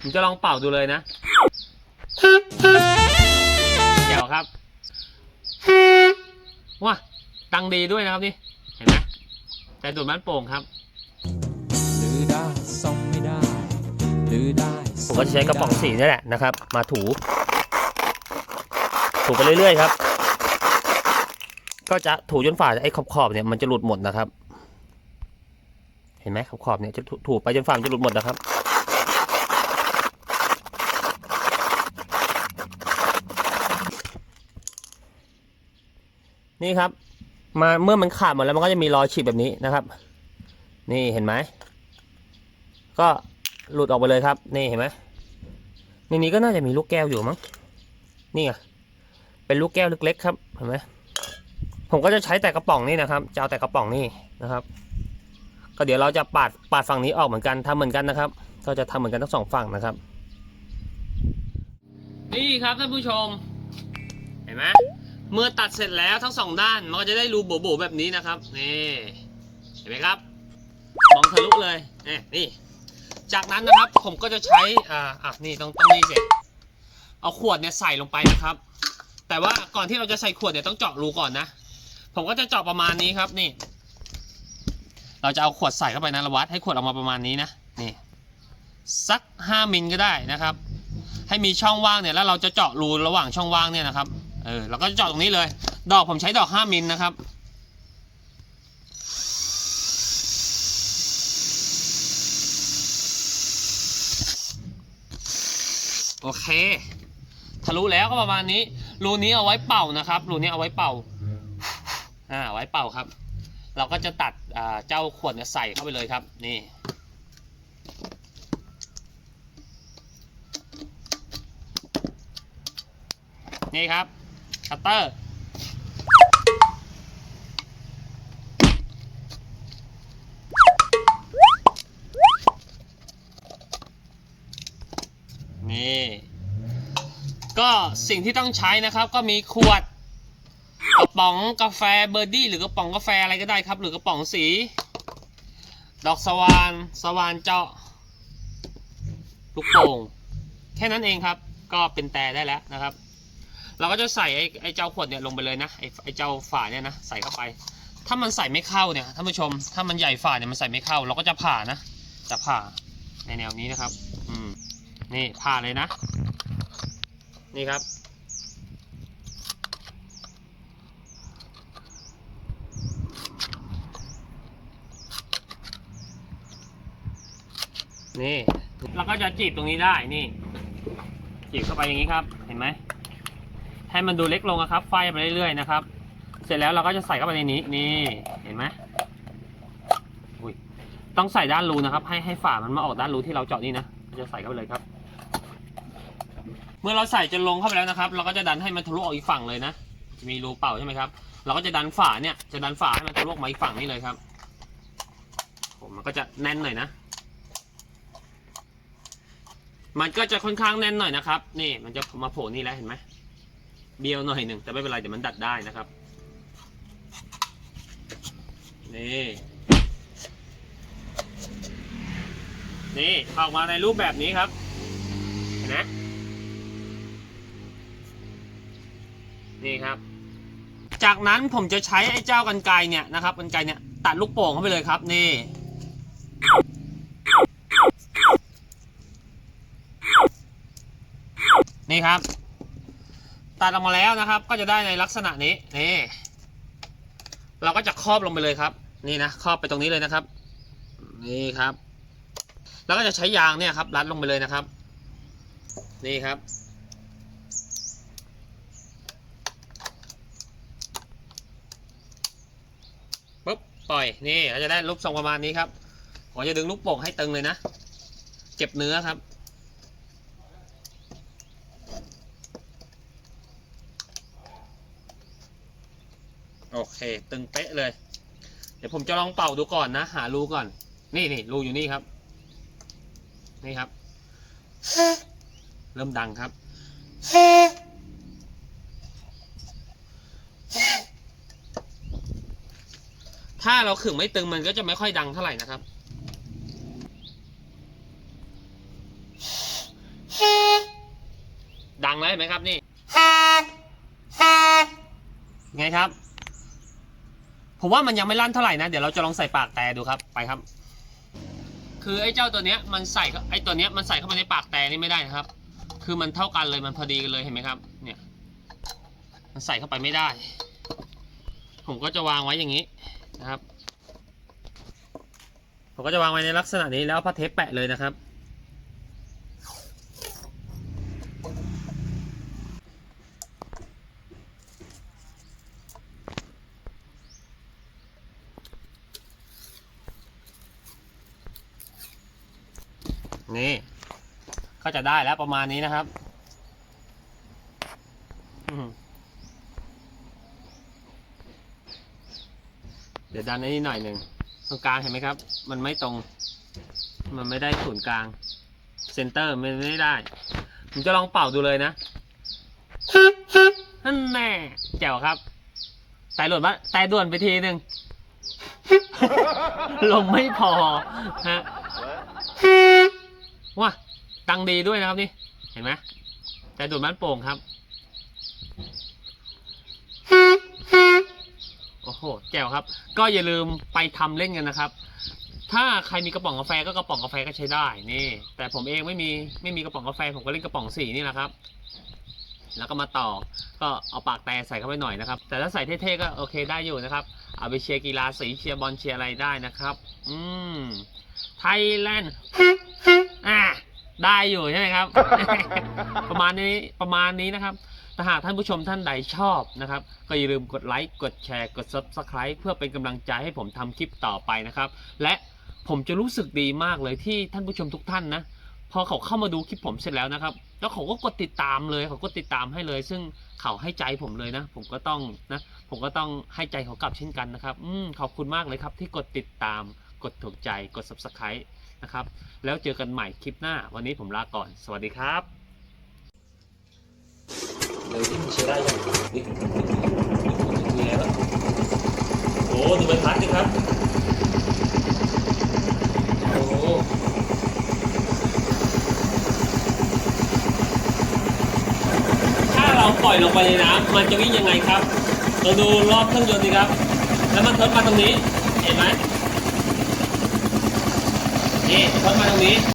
ผมจะลองเป่าดูเลยนะเดี๋ยวครับว้าตังดีด้วยนะครับนี่ เห็นไหมแต่ดูดมันโป่งครับหรือได้ซ่อมไม่ได้หรือได้ผมก็จะใช้กระป๋องสีนี่แหละนะครับ มาถู ถูไปเรื่อยๆครับ ก็จะถูจนฝ่าไอ้ขอบๆเนี่ยมันจะหลุดหมดนะครับ เห็นไหมขอบๆเนี่ยจะถูถูไปจนฝ่ามันจะหลุดหมดนะครับ นี่ครับ มาเมื่อมันขาดหมดแล้วมันก็จะมีรอยฉีกแบบนี้นะครับ นี่เห็นไหมก็หลุดออกไปเลยครับ นี่เห็นไหมในนี้ก็น่าจะมีลูกแก้วอยู่มั้งนี่ไงเป็นลูกแก้วเล็กๆครับเห็นไหมผมก็จะใช้แต่กระป๋องนี่นะครับจะเอาแต่กระป๋องนี่นะครับ ก็เดี๋ยวเราจะปาดปาดฝั่งนี้ออกเหมือนกันทำเหมือนกันนะครับ ก็จะทำเหมือนกันทั้งสองฝั่งนะครับ นี่ครับท่านผู้ชม เห็นไหม เมื่อตัดเสร็จแล้วทั้งสองด้านมันก็จะได้รูโบๆแบบนี้นะครับนี่เห็นไหมครับมองทะลุเลยนี่นี่จากนั้นนะครับผมก็จะใช้อ่าอะนี่ต้องต้องนี่สิเอาขวดเนี่ยใส่ลงไปนะครับ แต่ว่าก่อนที่เราจะใส่ขวดเนี่ยต้องเจาะรูก่อนนะ ผมก็จะเจาะประมาณนี้ครับนี่ เราจะเอาขวดใส่เข้าไปนะระวัดให้ขวดออกมาประมาณนี้นะนี่สัก 5มิลก็ได้นะครับ ให้มีช่องว่างเนี่ยแล้วเราจะเจาะรูระหว่างช่องว่างเนี่ยนะครับ เออเราก็จะเจาะตรงนี้เลย ดอกผมใช้ดอก 5 มิลนะครับ โอเค ทะลุแล้วก็ประมาณนี้ รูนี้เอาไว้เป่านะครับ รูนี้เอาไว้เป่า อ่า ไว้เป่าครับ เราก็จะตัดเจ้าขวดใส่เข้าไปเลยครับ นี่นี่ครับ คัตเตอร์ นี่ ก็สิ่งที่ต้องใช้นะครับก็มีขวดกระป๋องกาแฟเบอร์ดี้หรือกระป๋องกาแฟอะไรก็ได้ครับ หรือกระป๋องสี ดอกสวานสวานเจาะลูกโป่งแค่นั้นเองครับ ก็เป็นแต่ได้แล้วนะครับ เราก็จะใส่ไอ้ไอ้เจ้าขวดเนี่ยลงไปเลยนะไอ้ไอ้เจ้าฝาเนี่ยนะใส่เข้าไป ถ้ามันใส่ไม่เข้าเนี่ยท่านผู้ชม ถ้ามันใหญ่ฝาเนี่ยมันใส่ไม่เข้า เราก็จะผ่านะจะผ่าในแนวนี้นะครับ อืมนี่ผ่าเลยนะ นี่ครับนี่เราก็จะจีบตรงนี้ได้นี่จีบเข้าไปอย่างนี้ครับ เห็นไหม ให้มันดูเล็กลงนะครับ ไฟไปเรื่อยๆนะครับ เสร็จแล้วเราก็จะใส่เข้าไปในนี้นี่เห็นไหมต้องใส่ด้านรูนะครับ ให้ให้ฝามันมาออกด้านรูที่เราเจาะนี่นะจะใส่เข้าไปเลยครับ เมื่อเราใส่จนลงเข้าไปแล้วนะครับ เราก็จะดันให้มันทะลุออกอีกฝั่งเลยนะจะมีรูเป่าใช่ไหมครับเราก็จะดันฝาเนี่ยจะดันฝาให้มันทะลุออกมาอีกฝั่งนี้เลยครับผมมันก็จะแน่นหน่อยนะ มันก็จะค่อนข้างแน่นหน่อยนะครับ นี่มันจะมาโผล่นี่แล้วเห็นไหม เบี้ยวหน่อยหนึ่งแต่ไม่เป็นไรเดี๋ยวมันดัดได้นะครับ นี่ นี่ออกมาในรูปแบบนี้ครับเห็นไหมนี่ครับ จากนั้นผมจะใช้ไอ้เจ้ากันไกเนี่ยนะครับกันไกเนี่ยตัดลูกโป่งเข้าไปเลยครับนี่นี่ครับ ตัดออกมาแล้วนะครับ ก็จะได้ในลักษณะนี้นี่เราก็จะครอบลงไปเลยครับ นี่นะครอบไปตรงนี้เลยนะครับ นี่ครับ แล้วก็จะใช้ยางเนี่ยครับ รัดลงไปเลยนะครับ นี่ครับ ปุ๊บปล่อยนี่เราจะได้รูปทรงประมาณนี้ครับผมจะดึงลูกโป่งให้ตึงเลยนะ เก็บเนื้อครับ โอเค ตึงเป๊ะเลย เดี๋ยวผมจะลองเป่าดูก่อนนะ หารูก่อน นี่นี่รูอยู่นี่ครับ นี่ครับ เริ่มดังครับ ถ้าเราขึงไม่ตึงมันก็จะไม่ค่อยดังเท่าไหร่นะครับแล้วเห็นไหมครับนี่ ไงครับ ผมว่ามันยังไม่ลั่นเท่าไหร่นะ เดี๋ยวเราจะลองใส่ปากแต่ดูครับไปครับ คือไอ้เจ้าตัวเนี้ยมันใส่ไอ้ตัวเนี้ยมันใส่เข้ามาในปากแต่นี่ไม่ได้นะครับ คือมันเท่ากันเลยมันพอดีกันเลยเห็นไหมครับ เนี่ย มันใส่เข้าไปไม่ได้ ผมก็จะวางไว้อย่างนี้นะครับ ผมก็จะวางไว้ในลักษณะนี้แล้วเอาผ้าเทปแปะเลยนะครับ นี่ ก็จะได้แล้วประมาณนี้นะครับเดี๋ยวดันอันนี้หน่อยหนึ่งตรงกลางเห็นไหมครับ มันไม่ตรง มันไม่ได้ศูนย์กลางเซนเตอร์มันไม่ได้ผมจะลองเป่าดูเลยนะนั่นแน่แจ๋วครับแต่หล่นมาแต่ด่วนไปทีหนึ่งลมไม่พอฮะ ว้าตังดีด้วยนะครับนี่เห็นไหมแต่ดูดมันโป่งครับ โอ้โหแจ๋วครับ ก็อย่าลืมไปทำเล่นกันนะครับ ถ้าใครมีกระป๋องกาแฟก็กระป๋องกาแฟก็ใช้ได้นี่ แต่ผมเองไม่มีไม่มีกระป๋องกาแฟผมก็เล่นกระป๋องสีนี่แหละครับ แล้วก็มาต่อก็เอาปากแต่ใส่เข้าไปหน่อยนะครับ แต่ถ้าใส่เท่ๆก็โอเคได้อยู่นะครับ เอาไปเชียร์กีฬาสีเชียร์บอลเชียร์อะไรได้นะครับ อืมไทยแลนด์ อ่าได้อยู่ใช่ไหมครับ ประมาณนี้ประมาณนี้นะครับถ้าหากท่านผู้ชมท่านใดชอบนะครับ ก็อย่าลืมกดไลค์กดแชร์กด Subscribe เพื่อเป็นกำลังใจให้ผมทำคลิปต่อไปนะครับ และผมจะรู้สึกดีมากเลยที่ท่านผู้ชมทุกท่านนะ พอเขาเข้ามาดูคลิปผมเสร็จแล้วนะครับ แล้วเขาก็กดติดตามเลยเขาก็ติดตามให้เลย ซึ่งเขาให้ใจผมเลยนะ ผมก็ต้องนะผมก็ต้องให้ใจเขากลับเช่นกันนะครับ อืมขอบคุณมากเลยครับที่กดติดตามกดถูกใจกด Subscribe นะครับ แล้วเจอกันใหม่คลิปหน้า วันนี้ผมลาก่อน สวัสดีครับเลยที่มันใช้ได้ยังนี่มีอะไรบ้างโอ้ดูใบพัดดิครับ โอ้ถ้าเราปล่อยลงไปในน้ำมันจะวิ่งยังไงครับ เราดูรอบเครื่องยนต์ดีครับ แล้วมันทดมาตรงนี้ เห็นไหม นี่ทดมาตรงนี้